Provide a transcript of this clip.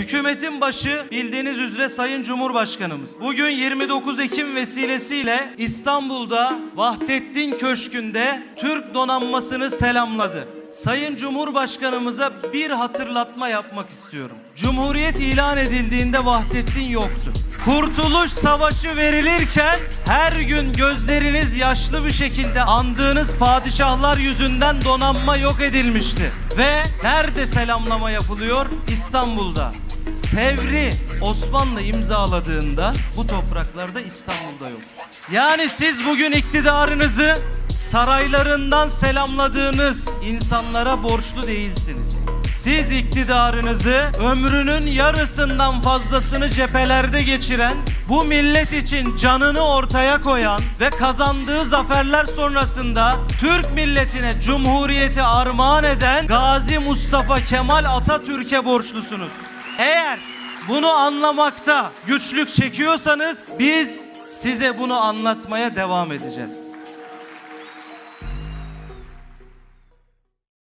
Hükümetin başı bildiğiniz üzere Sayın Cumhurbaşkanımız. Bugün 29 Ekim vesilesiyle İstanbul'da Vahdettin Köşkü'nde Türk donanmasını selamladı. Sayın Cumhurbaşkanımıza bir hatırlatma yapmak istiyorum. Cumhuriyet ilan edildiğinde Vahdettin yoktu. Kurtuluş Savaşı verilirken her gün gözleriniz yaşlı bir şekilde andığınız padişahlar yüzünden donanma yok edilmişti. Ve nerede selamlama yapılıyor? İstanbul'da. Sevri Osmanlı imzaladığında bu topraklarda İstanbul'da yok. Yani siz bugün iktidarınızı saraylarından selamladığınız insanlara borçlu değilsiniz. Siz iktidarınızı ömrünün yarısından fazlasını cephelerde geçiren, bu millet için canını ortaya koyan ve kazandığı zaferler sonrasında Türk milletine cumhuriyeti armağan eden Gazi Mustafa Kemal Atatürk'e borçlusunuz. Eğer bunu anlamakta güçlük çekiyorsanız biz size bunu anlatmaya devam edeceğiz.